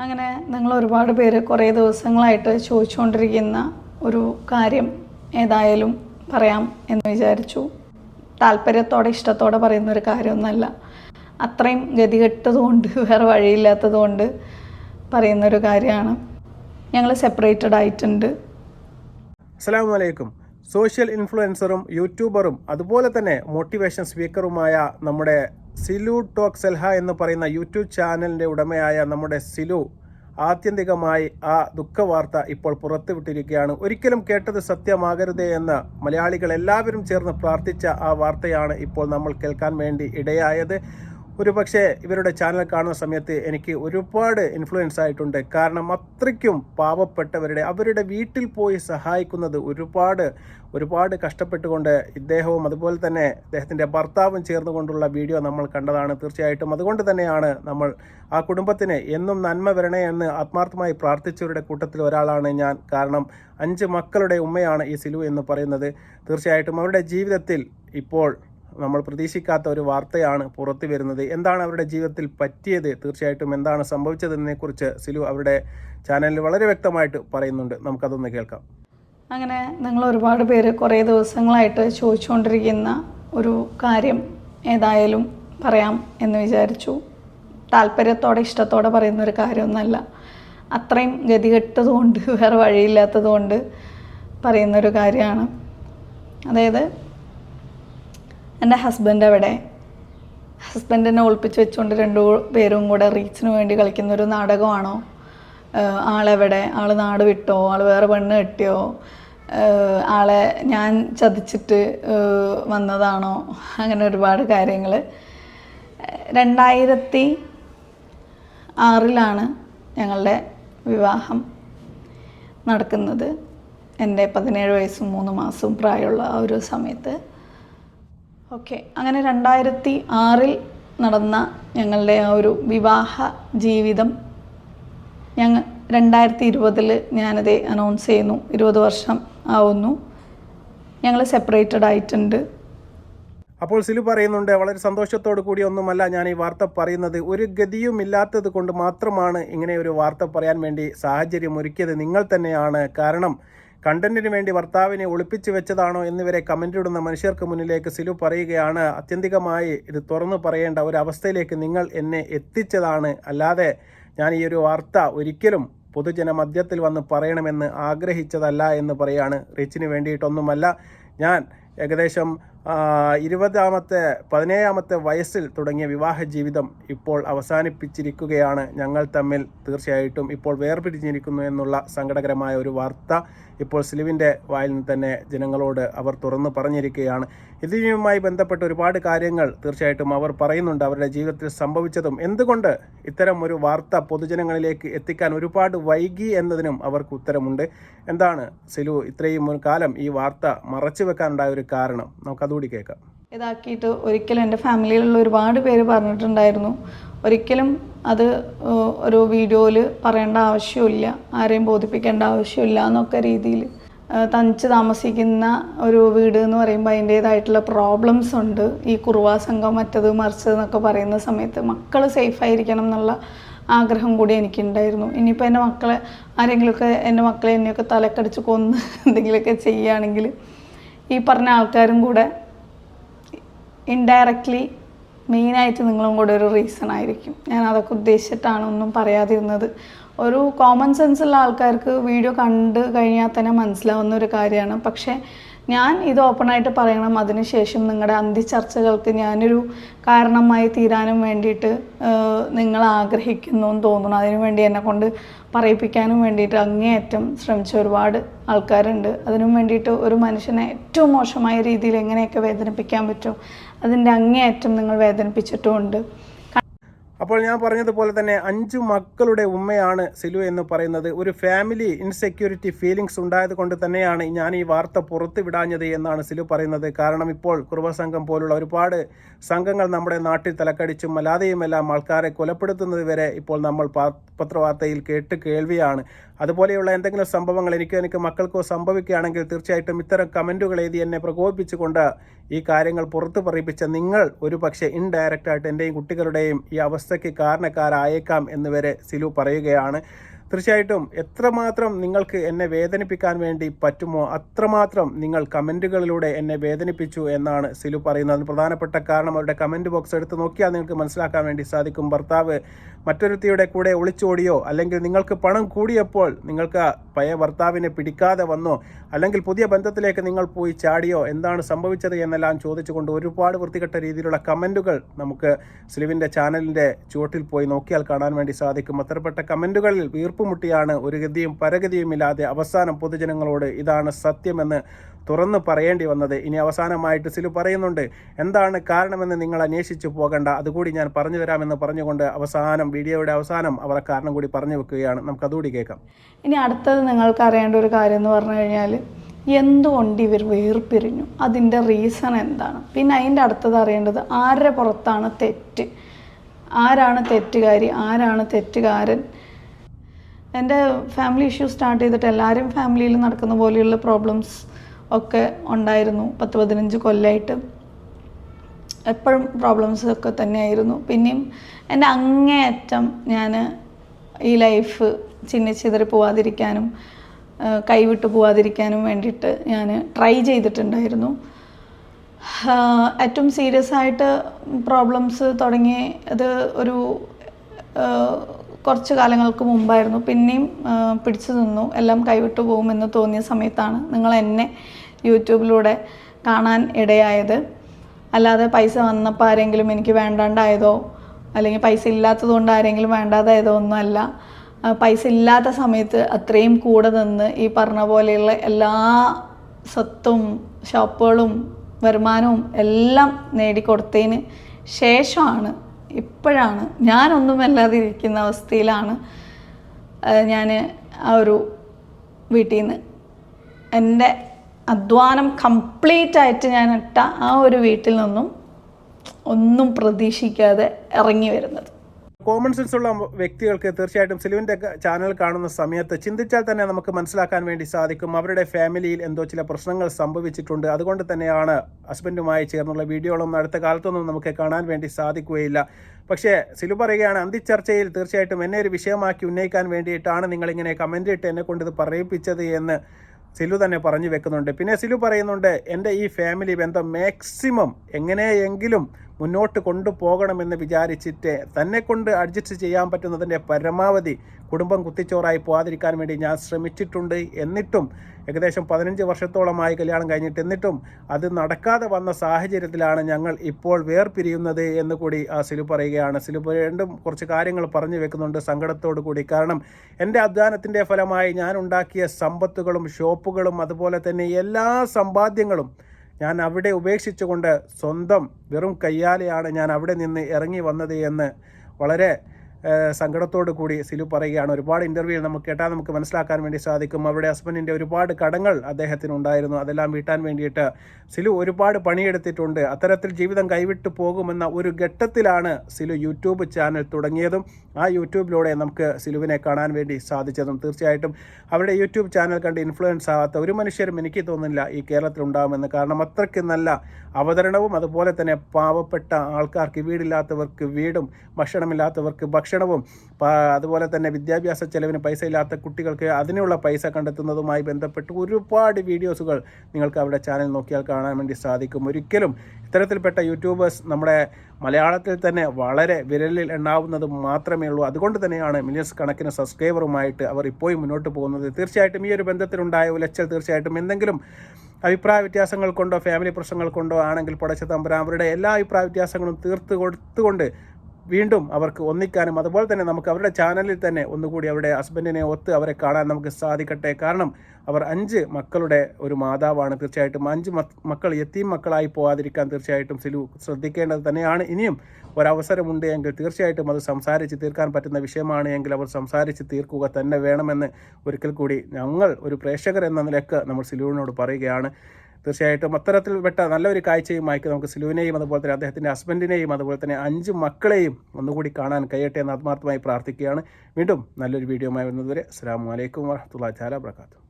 അങ്ങനെ നിങ്ങൾ ഒരുപാട് പേര് കുറേ ദിവസങ്ങളായിട്ട് ചോദിച്ചുകൊണ്ടിരിക്കുന്ന ഒരു കാര്യം ഏതായാലും പറയാം എന്ന് വിചാരിച്ചു. താല്പര്യത്തോടെ ഇഷ്ടത്തോടെ പറയുന്ന ഒരു കാര്യമൊന്നുമല്ല. അത്രയും ഗതികെട്ടതുകൊണ്ട് വേറെ വഴിയില്ലാത്തതുകൊണ്ട് പറയുന്നൊരു കാര്യമാണ്. ഞങ്ങൾ സെപ്പറേറ്റഡ് ആയിട്ടുണ്ട്. അസ്സാം വലൈക്കും സോഷ്യൽ ഇൻഫ്ലുവൻസറും യൂട്യൂബറും അതുപോലെ തന്നെ മോട്ടിവേഷൻ സ്പീക്കറുമായ നമ്മുടെ സിലു ടോക്ക് സെൽഹ എന്ന് പറയുന്ന യൂട്യൂബ് ചാനലിന്റെ ഉടമയായ നമ്മുടെ സിലു ആത്യന്തികമായി ആ ദുഃഖവാർത്ത ഇപ്പോൾ പുറത്തുവിട്ടിരിക്കുകയാണ്. ഒരിക്കലും കേട്ടത് സത്യമാകരുതേ എന്ന് മലയാളികൾ എല്ലാവരും ചേർന്ന് പ്രാർത്ഥിച്ച ആ വാർത്തയാണ് ഇപ്പോൾ നമ്മൾ കേൾക്കാൻ വേണ്ടി ഇടയായത്. ഒരു പക്ഷേ ഇവരുടെ ചാനൽ കാണുന്ന സമയത്ത് എനിക്ക് ഒരുപാട് ഇൻഫ്ലുവൻസ് ആയിട്ടുണ്ട്. കാരണം അത്രയ്ക്കും പാവപ്പെട്ടവരുടെ അവരുടെ വീട്ടിൽ പോയി സഹായിക്കുന്നത് ഒരുപാട് ഒരുപാട് കഷ്ടപ്പെട്ടുകൊണ്ട് ഇദ്ദേഹവും അതുപോലെ തന്നെ അദ്ദേഹത്തിന്റെ ഭർത്താവും ചേർന്നുകൊണ്ടുള്ള വീഡിയോ നമ്മൾ കണ്ടതാണ് തീർച്ചയായിട്ടും. അതുകൊണ്ട് തന്നെയാണ് നമ്മൾ ആ കുടുംബത്തിന് എന്നും നന്മ വരണേ എന്ന് ആത്മാർത്ഥമായി പ്രാർത്ഥിച്ചവരുടെ കൂട്ടത്തിൽ ഒരാളാണ് ഞാൻ. കാരണം അഞ്ച് മക്കളുടെ ഉമ്മയാണ് ഈ സിലു എന്ന് പറയുന്നത്. തീർച്ചയായിട്ടും അവരുടെ ജീവിതത്തിൽ ഇപ്പോൾ നമ്മൾ പ്രതീക്ഷിക്കാത്ത ഒരു വാർത്തയാണ് പുറത്തു വരുന്നത്. എന്താണ് അവരുടെ ജീവിതത്തിൽ പറ്റിയത്? തീർച്ചയായിട്ടും എന്താണ് സംഭവിച്ചതെന്നതിനെക്കുറിച്ച് സിലു അവരുടെ ചാനലിൽ വളരെ വ്യക്തമായിട്ട് പറയുന്നുണ്ട്. നമുക്കതൊന്ന് കേൾക്കാം. അങ്ങനെ നിങ്ങൾ ഒരുപാട് പേര് കുറേ ദിവസങ്ങളായിട്ട് ചോദിച്ചുകൊണ്ടിരിക്കുന്ന ഒരു കാര്യം ഏതായാലും പറയാം എന്ന് വിചാരിച്ചു. താല്പര്യത്തോടെ ഇഷ്ടത്തോടെ പറയുന്ന ഒരു കാര്യമൊന്നുമല്ല. അത്രയും ഗതികെട്ടതുകൊണ്ട് വേറെ വഴിയില്ലാത്തതുകൊണ്ട് പറയുന്നൊരു കാര്യമാണ്. അതായത് എന്റെ ഹസ്ബൻഡ് അവിടെ ഹസ്ബൻഡിനെ ഒളിപ്പിച്ച് വെച്ചുകൊണ്ട് രണ്ടു പേരും കൂടെ റീച്ചിന് വേണ്ടി കളിക്കുന്ന ഒരു നാടകമാണോ? ആളെവിടെ? ആൾ നാട് വിട്ടോ? ആൾ വേറെ പെണ്ണ് കെട്ടിയോ? ആളെ ഞാൻ ചതിച്ചിട്ട് വന്നതാണോ? അങ്ങനെ ഒരുപാട് കാര്യങ്ങൾ രണ്ടായിരത്തി ആറിലാണ് ഞങ്ങളുടെ വിവാഹം നടക്കുന്നത്. എന്റെ പതിനേഴ് വയസ്സും മൂന്ന് മാസവും പ്രായമുള്ള ആ ഒരു സമയത്ത്. ഓക്കെ. അങ്ങനെ രണ്ടായിരത്തി ആറിൽ നടന്ന ഞങ്ങളുടെ ആ ഒരു വിവാഹ ജീവിതം ഞങ്ങൾ രണ്ടായിരത്തി ഇരുപതിൽ ഞാനത് അനൗൺസ് ചെയ്യുന്നു. ഇരുപത് വർഷം ആവുന്നു. ഞങ്ങൾ സെപ്പറേറ്റഡ് ആയിട്ടുണ്ട്. അപ്പോൾ സിലു പറയുന്നുണ്ട് വളരെ സന്തോഷത്തോടു കൂടി ഒന്നുമല്ല ഞാൻ ഈ വാർത്ത പറയുന്നത്. ഒരു ഗതിയും ഇല്ലാത്തത് കൊണ്ട് മാത്രമാണ് ഇങ്ങനെ ഒരു വാർത്ത പറയാൻ വേണ്ടി സാഹചര്യം ഒരുക്കിയത് നിങ്ങൾ തന്നെയാണ് കാരണം. കണ്ടന്റിന് വേണ്ടി ഭർത്താവിനെ ഒളിപ്പിച്ചു വെച്ചതാണോ എന്നിവരെ കമന്റ് ഇടുന്ന മനുഷ്യർക്ക് മുന്നിലേക്ക് സിലു പറയുകയാണ്. അത്യന്തികമായി ഇത് തുറന്നു പറയേണ്ട ഒരു അവസ്ഥയിലേക്ക് നിങ്ങൾ എന്നെ എത്തിച്ചതാണ്. അല്ലാതെ ഞാൻ ഈ ഒരു വാർത്ത ഒരിക്കലും പൊതുജന മധ്യത്തിൽ വന്ന് പറയണമെന്ന് ആഗ്രഹിച്ചതല്ല എന്ന് പറയാണ്. റിച്ചിന് വേണ്ടിയിട്ടൊന്നുമല്ല. ഞാൻ ഏകദേശം ഇരുപതാമത്തെ പതിനേഴാമത്തെ വയസ്സിൽ തുടങ്ങിയ വിവാഹ ജീവിതം ഇപ്പോൾ അവസാനിപ്പിച്ചിരിക്കുകയാണ്. ഞങ്ങൾ തമ്മിൽ തീർച്ചയായിട്ടും ഇപ്പോൾ വേർപിരിഞ്ഞിരിക്കുന്നു എന്നുള്ള സങ്കടകരമായ ഒരു വാർത്ത ഇപ്പോൾ സിലുവിന്റെ വായിൽ നിന്ന് തന്നെ ജനങ്ങളോട് അവർ തുറന്നു പറഞ്ഞിരിക്കുകയാണ്. ഇതിനുമായി ബന്ധപ്പെട്ട ഒരുപാട് കാര്യങ്ങൾ തീർച്ചയായിട്ടും അവർ പറയുന്നുണ്ട്. അവരുടെ ജീവിതത്തിൽ സംഭവിച്ചതും എന്തുകൊണ്ട് ഇത്തരം ഒരു വാർത്ത പൊതുജനങ്ങളിലേക്ക് എത്തിക്കാൻ ഒരുപാട് വൈകി എന്നതിനും അവർക്ക് ഉത്തരമുണ്ട്. എന്താണ് സിലു ഇത്രയും കാലം ഈ വാർത്ത മറച്ചു വെക്കാനുണ്ടായ ഒരു കാരണം? നമുക്കതുകൂടി കേൾക്കാം. ഇതാക്കിയിട്ട് ഒരിക്കലും എന്റെ ഫാമിലിയിലുള്ള ഒരുപാട് പേര് പറഞ്ഞിട്ടുണ്ടായിരുന്നു. ഒരിക്കലും അത് ഒരു വീഡിയോയിൽ പറയേണ്ട ആവശ്യമില്ല ആരെയും ബോധിപ്പിക്കേണ്ട ആവശ്യമില്ല എന്നൊക്കെ രീതിയിൽ തനിച്ച് താമസിക്കുന്ന ഒരു വീട് എന്ന് പറയുമ്പോൾ അതിന്റേതായിട്ടുള്ള പ്രോബ്ലംസ് ഉണ്ട്. ഈ കുറുവാ സംഘം മറ്റത് മറിച്ചത് എന്നൊക്കെ പറയുന്ന സമയത്ത് മക്കൾ സേഫായിരിക്കണം എന്നുള്ള ആഗ്രഹം കൂടി എനിക്കുണ്ടായിരുന്നു. ഇനിയിപ്പോൾ എന്റെ മക്കളെ ആരെങ്കിലുമൊക്കെ എന്റെ മക്കളെ എന്നെയൊക്കെ തലക്കടിച്ച് കൊന്ന് എന്തെങ്കിലുമൊക്കെ ചെയ്യുകയാണെങ്കിൽ ഈ പറഞ്ഞ ആൾക്കാരും കൂടെ ഇൻഡയറക്റ്റ്ലി മെയിനായിട്ട് നിങ്ങളും കൂടെ ഒരു റീസൺ ആയിരിക്കും. ഞാൻ അതൊക്കെ ഉദ്ദേശിച്ചിട്ടാണ് ഒന്നും പറയാതിരുന്നത്. ഒരു കോമൺ സെൻസ് ഉള്ള ആൾക്കാർക്ക് വീഡിയോ കണ്ട് കഴിഞ്ഞാൽ തന്നെ മനസ്സിലാവുന്ന ഒരു കാര്യമാണ്. പക്ഷേ ഞാൻ ഇത് ഓപ്പണായിട്ട് പറയണം. അതിനുശേഷം നിങ്ങളുടെ അന്തിച്ചർച്ചകൾക്ക് ഞാനൊരു കാരണമായി തീരാനും വേണ്ടിയിട്ട് നിങ്ങൾ ആഗ്രഹിക്കുന്നു എന്ന് തോന്നുന്നു. അതിനു വേണ്ടി എന്നെ കൊണ്ട് പറയിപ്പിക്കാനും വേണ്ടിയിട്ട് അങ്ങേയറ്റം ശ്രമിച്ച ഒരുപാട് ആൾക്കാരുണ്ട്. അതിനും വേണ്ടിയിട്ട് ഒരു മനുഷ്യനെ ഏറ്റവും മോശമായ രീതിയിൽ എങ്ങനെയൊക്കെ വേദനിപ്പിക്കാൻ പറ്റും അതിന്റെ അങ്ങേയറ്റം നിങ്ങൾ വേദനിപ്പിച്ചിട്ടുമുണ്ട്. അപ്പോൾ ഞാൻ പറഞ്ഞതുപോലെ തന്നെ അഞ്ചു മക്കളുടെ ഉമ്മയാണ് സിലു എന്ന് പറയുന്നത്. ഒരു ഫാമിലി ഇൻസെക്യൂരിറ്റി ഫീലിങ്സ് ഉണ്ടായത് കൊണ്ട് തന്നെയാണ് ഞാൻ ഈ വാർത്ത പുറത്തു വിടാഞ്ഞത് എന്നാണ് സിലു പറയുന്നത്. കാരണം ഇപ്പോൾ കുറുവ സംഘം പോലുള്ള ഒരുപാട് സംഘങ്ങൾ നമ്മുടെ നാട്ടിൽ തലക്കടിച്ചും അല്ലാതെയുമെല്ലാം ആൾക്കാരെ കൊലപ്പെടുത്തുന്നത് വരെ ഇപ്പോൾ നമ്മൾ പത്രവാർത്തയിൽ കേട്ട് കേൾവിയാണ്. അതുപോലെയുള്ള എന്തെങ്കിലും സംഭവങ്ങൾ എനിക്കോ എനിക്ക് മക്കൾക്കോ സംഭവിക്കുകയാണെങ്കിൽ തീർച്ചയായിട്ടും ഇത്തരം കമന്റുകൾ എഴുതി എന്നെ പ്രകോപിപ്പിച്ചുകൊണ്ട് ഈ കാര്യങ്ങൾ പുറത്തു പറയിപ്പിച്ച നിങ്ങൾ ഒരു പക്ഷേ ഇൻഡയറക്റ്റായിട്ട് എന്റെയും കുട്ടികളുടെയും ഈ അവസ്ഥയ്ക്ക് കാരണക്കാരായേക്കാം എന്ന് വരെ സിലു പറയുകയാണ്. തീർച്ചയായിട്ടും എത്രമാത്രം നിങ്ങൾക്ക് എന്നെ വേദനിപ്പിക്കാൻ വേണ്ടി പറ്റുമോ അത്രമാത്രം നിങ്ങൾ കമന്റുകളിലൂടെ എന്നെ വേദനിപ്പിച്ചു എന്നാണ് സിലു പറയുന്നത്. പ്രധാനപ്പെട്ട കാരണം അവരുടെ കമന്റ് ബോക്സ് എടുത്ത് നോക്കിയാൽ നിങ്ങൾക്ക് മനസ്സിലാക്കാൻ വേണ്ടി സാധിക്കും. ഭർത്താവ് മറ്റൊരുത്തിയുടെ കൂടെ ഒളിച്ചോടിയോ അല്ലെങ്കിൽ നിങ്ങൾക്ക് പണം കൂടിയപ്പോൾ നിങ്ങൾക്ക് പഴയ ഭർത്താവിനെ പിടിക്കാതെ വന്നോ അല്ലെങ്കിൽ പുതിയ ബന്ധത്തിലേക്ക് നിങ്ങൾ പോയി ചാടിയോ എന്താണ് സംഭവിച്ചത് എന്നെല്ലാം ചോദിച്ചുകൊണ്ട് ഒരുപാട് വൃത്തികെട്ട രീതിയിലുള്ള കമന്റുകൾ നമുക്ക് സ്ലിവിന്റെ ചാനലിന്റെ ചുവട്ടിൽ പോയി നോക്കിയാൽ കാണാൻ വേണ്ടി സാധിക്കും. അത്തരപ്പെട്ട കമന്റുകളിൽ വീർപ്പുമുട്ടിയാണ് ഒരു ഗതിയും പരഗതിയും ഇല്ലാതെ അവസാനം പൊതുജനങ്ങളോട് ഇതാണ് സത്യമെന്ന് തുറന്നു പറയേണ്ടി വന്നത്. ഇനി അവസാനമായിട്ട് സിലു പറയുന്നുണ്ട് എന്താണ് കാരണമെന്ന് നിങ്ങൾ അന്വേഷിച്ചു പോകേണ്ട. അതുകൂടി ഞാൻ പറഞ്ഞു തരാമെന്ന് പറഞ്ഞുകൊണ്ട് അവസാനം വീഡിയോയുടെ അവസാനം അവർ കാരണം കൂടി പറഞ്ഞു വെക്കുകയാണ്. നമുക്ക് അതുകൂടി കേൾക്കാം. ഇനി അടുത്തത് നിങ്ങൾക്ക് അറിയേണ്ട ഒരു കാര്യം എന്ന് പറഞ്ഞു കഴിഞ്ഞാൽ എന്തുകൊണ്ട് ഇവർ വേർപിരിഞ്ഞു? അതിന്റെ റീസൺ എന്താണ്? പിന്നെ അതിന്റെ അടുത്തത് അറിയേണ്ടത് ആരുടെ പുറത്താണ് തെറ്റ്? ആരാണ് തെറ്റുകാരി? ആരാണ് തെറ്റുകാരൻ? എന്റെ ഫാമിലി ഇഷ്യൂ സ്റ്റാർട്ട് ചെയ്തിട്ട് എല്ലാവരും ഫാമിലിയിൽ നടക്കുന്ന പോലെയുള്ള പ്രോബ്ലംസ് ഒക്കെ ഉണ്ടായിരുന്നു. പത്ത് പതിനഞ്ച് കൊല്ലമായിട്ട് എപ്പോഴും പ്രോബ്ലംസ് ഒക്കെ തന്നെയായിരുന്നു. പിന്നെയും എന്റെ അങ്ങേയറ്റം ഞാൻ ഈ ലൈഫ് ചിന്നിച്ചിതറി പോവാതിരിക്കാനും കൈവിട്ടു പോവാതിരിക്കാനും വേണ്ടിയിട്ട് ഞാൻ ട്രൈ ചെയ്തിട്ടുണ്ടായിരുന്നു. ഏറ്റവും സീരിയസ് ആയിട്ട് പ്രോബ്ലംസ് തുടങ്ങി അത് ഒരു കുറച്ച് കാലങ്ങൾക്ക് മുമ്പായിരുന്നു. പിന്നെയും പിടിച്ചു നിന്നു. എല്ലാം കൈവിട്ടു പോകുമെന്ന് തോന്നിയ സമയത്താണ്. നിങ്ങൾ എന്നെ യൂട്യൂബിലൂടെ കാണാൻ ഇടയായത്. അല്ലാതെ പൈസ വന്നപ്പോൾ ആരെങ്കിലും എനിക്ക് വേണ്ടാണ്ടായതോ അല്ലെങ്കിൽ പൈസ ഇല്ലാത്തതുകൊണ്ട് ആരെങ്കിലും വേണ്ടാതായതോ ഒന്നുമല്ല. പൈസ ഇല്ലാത്ത സമയത്ത് അത്രയും കൂടെ നിന്ന് ഈ പറഞ്ഞ പോലെയുള്ള എല്ലാ സ്വത്തും ഷോപ്പുകളും വരുമാനവും എല്ലാം നേടിക്കൊടുത്തതിന് ശേഷമാണ് ഇപ്പോഴാണ് ഞാനൊന്നുമല്ലാതെ ഇരിക്കുന്ന അവസ്ഥയിലാണ് ഞാൻ ആ ഒരു വീട്ടിൽ നിന്ന് എന്റെ അധ്വാനം കംപ്ലീറ്റ് ആയിട്ട് ഞാൻ ഇട്ട ആ ഒരു വീട്ടിൽ നിന്നും ഒന്നും പ്രതീക്ഷിക്കാതെ ഇറങ്ങി വരുന്നത്. കോമൺ സെൻസ് ഉള്ള വ്യക്തികൾക്ക് തീർച്ചയായിട്ടും സിലുവിന്റെ ചാനൽ കാണുന്ന സമയത്ത് ചിന്തിച്ചാൽ തന്നെ നമുക്ക് മനസ്സിലാക്കാൻ വേണ്ടി സാധിക്കും. അവരുടെ ഫാമിലിയിൽ എന്തോ ചില പ്രശ്നങ്ങൾ സംഭവിച്ചിട്ടുണ്ട്. അതുകൊണ്ട് തന്നെയാണ് ഹസ്ബൻഡുമായി ചേർന്നുള്ള വീഡിയോകളൊന്നും അടുത്ത കാലത്തൊന്നും നമുക്ക് കാണാൻ വേണ്ടി സാധിക്കുകയില്ല. പക്ഷേ സിലു പറയുകയാണ് അന്തിച്ചർച്ചയിൽ തീർച്ചയായിട്ടും എന്നെ ഒരു വിഷയമാക്കി ഉന്നയിക്കാൻ വേണ്ടിയിട്ടാണ് നിങ്ങളിങ്ങനെ കമന്റ് ഇട്ട് എന്നെ കൊണ്ട് ഇത് പറയിപ്പിച്ചത് എന്ന്. സിലു തന്നെ പറഞ്ഞു വെക്കുന്നുണ്ട്. പിന്നെ സിലു പറയുന്നുണ്ട് എന്റെ ഈ ഫാമിലി ബന്ധം മാക്സിമം എങ്ങനെയെങ്കിലും മുന്നോട്ട് കൊണ്ടുപോകണമെന്ന് വിചാരിച്ചിട്ട് തന്നെ കൊണ്ട് അഡ്ജസ്റ്റ് ചെയ്യാൻ പറ്റുന്നതിന്റെ പരമാവധി കുടുംബം കുത്തിച്ചോറായി പോകാതിരിക്കാൻ വേണ്ടി ഞാൻ ശ്രമിച്ചിട്ടുണ്ട് എന്നിട്ടും ഏകദേശം പതിനഞ്ച് വർഷത്തോളമായി കല്യാണം കഴിഞ്ഞിട്ട് എന്നിട്ടും അത് നടക്കാതെ വന്ന സാഹചര്യത്തിലാണ് ഞങ്ങൾ ഇപ്പോൾ വേർപിരിയുന്നത് എന്ന് കൂടി ആ സിലു പറയുകയാണ്. സിലു വീണ്ടും കുറച്ച് കാര്യങ്ങൾ പറഞ്ഞു വെക്കുന്നുണ്ട് സങ്കടത്തോടു കൂടി. കാരണം എന്റെ അധ്വാനത്തിന്റെ ഫലമായി ഞാൻ ഉണ്ടാക്കിയ സമ്പത്തുകളും ഷോപ്പുകളും അതുപോലെ തന്നെ എല്ലാ സമ്പാദ്യങ്ങളും ഞാൻ അവിടെ ഉപേക്ഷിച്ചുകൊണ്ട് സ്വന്തം വെറും കയ്യാലെയാണ് ഞാൻ അവിടെ നിന്ന് ഇറങ്ങി വന്നത് എന്ന് വളരെ സങ്കടത്തോടു കൂടി സിലു പറയുകയാണ്. ഒരുപാട് ഇന്റർവ്യൂ നമുക്ക് കേട്ടാൽ നമുക്ക് മനസ്സിലാക്കാൻ വേണ്ടി സാധിക്കും. അവിടെ ഹസ്ബൻഡിന്റെ ഒരുപാട് കടങ്ങൾ അദ്ദേഹത്തിന് ഉണ്ടായിരുന്നു. അതെല്ലാം വീട്ടാൻ വേണ്ടിയിട്ട് സിലു ഒരുപാട് പണിയെടുത്തിട്ടുണ്ട്. അത്തരത്തിൽ ജീവിതം കൈവിട്ടു പോകുമെന്ന ഒരു ഘട്ടത്തിലാണ് സിലു യൂട്യൂബ് ചാനൽ തുടങ്ങിയതും ആ യൂട്യൂബിലൂടെ നമുക്ക് സിലുവിനെ കാണാൻ വേണ്ടി സാധിച്ചതും. തീർച്ചയായിട്ടും അവരുടെ യൂട്യൂബ് ചാനൽ കണ്ട് ഇൻഫ്ലുവൻസ് ആവാത്ത ഒരു മനുഷ്യരും എനിക്ക് തോന്നുന്നില്ല ഈ കേരളത്തിൽ ഉണ്ടാകുമെന്ന് കാരണം അത്രയ്ക്ക് നല്ല അവതരണവും അതുപോലെ തന്നെ പാവപ്പെട്ട ആൾക്കാർക്ക് വീടില്ലാത്തവർക്ക് വീടും ഭക്ഷണമില്ലാത്തവർക്ക് ഭക്ഷണവും അതുപോലെ തന്നെ വിദ്യാഭ്യാസ ചെലവിന് പൈസ ഇല്ലാത്ത കുട്ടികൾക്ക് അതിനുള്ള പൈസ കണ്ടെത്തുന്നതുമായി ബന്ധപ്പെട്ട് ഒരുപാട് വീഡിയോസുകൾ നിങ്ങൾക്ക് അവരുടെ ചാനൽ നോക്കിയാൽ കാണാൻ വേണ്ടി സാധിക്കും. ഒരിക്കലും ഇത്തരത്തിൽപ്പെട്ട യൂട്യൂബേഴ്സ് നമ്മുടെ മലയാളത്തിൽ തന്നെ വളരെ വിരലിൽ എണ്ണാവുന്നത് മാത്രമേ ഉള്ളൂ. അതുകൊണ്ട് തന്നെയാണ് മില്യൺസ് കണക്കിന് സബ്സ്ക്രൈബറുമായിട്ട് അവർ ഇപ്പോഴും മുന്നോട്ട് പോകുന്നത്. തീർച്ചയായിട്ടും ഈ ഒരു ബന്ധത്തിലുണ്ടായ ഉലച്ചൽ തീർച്ചയായിട്ടും എന്തെങ്കിലും അഭിപ്രായ വ്യത്യാസങ്ങൾ കൊണ്ടോ ഫാമിലി പ്രശ്നങ്ങൾ കൊണ്ടോ ആണെങ്കിൽ പടച്ച തമ്പുരാൻ അവരുടെ എല്ലാ അഭിപ്രായ വ്യത്യാസങ്ങളും തീർത്ത് കൊടുത്തുകൊണ്ട് വീണ്ടും അവർക്ക് ഒന്നിക്കാനും അതുപോലെ തന്നെ നമുക്ക് അവരുടെ ചാനലിൽ തന്നെ ഒന്നുകൂടി അവരുടെ ഹസ്ബൻഡിനെ ഒത്ത് അവരെ കാണാൻ നമുക്ക് സാധിക്കട്ടെ. കാരണം അവർ അഞ്ച് മക്കളുടെ ഒരു മാതാവാണ്. തീർച്ചയായിട്ടും അഞ്ച് മക്കൾ എത്തിയും മക്കളായി പോകാതിരിക്കാൻ തീർച്ചയായിട്ടും സിലു ശ്രദ്ധിക്കേണ്ടത് തന്നെയാണ്. ഇനിയും ഒരവസരമുണ്ട് എങ്കിൽ തീർച്ചയായിട്ടും അത് സംസാരിച്ച് തീർക്കാൻ പറ്റുന്ന വിഷയമാണ് എങ്കിൽ അവർ സംസാരിച്ച് തീർക്കുക തന്നെ വേണമെന്ന് ഒരിക്കൽ കൂടി ഞങ്ങൾ ഒരു പ്രേക്ഷകർ എന്ന നിലയ്ക്ക് നമ്മൾ സിലുവിനോട് പറയുകയാണ്. തീർച്ചയായിട്ടും അത്തരത്തിൽപ്പെട്ട നല്ലൊരു കാഴ്ചയുമായിക്ക് നമുക്ക് സിലുവിനെയും അതുപോലെ തന്നെ അദ്ദേഹത്തിന്റെ ഹസ്ബൻഡിനെയും അതുപോലെ തന്നെ അഞ്ച് മക്കളെയും ഒന്നുകൂടി കാണാൻ കഴിയട്ടെ എന്ന് ആത്മാർത്ഥമായി പ്രാർത്ഥിക്കുകയാണ്. വീണ്ടും നല്ലൊരു വീഡിയോയുമായി വരുന്നതുവരെ അസ്സാം വലൈക്കും വാഹത്തുള്ള ചാല വർക്കാത്തു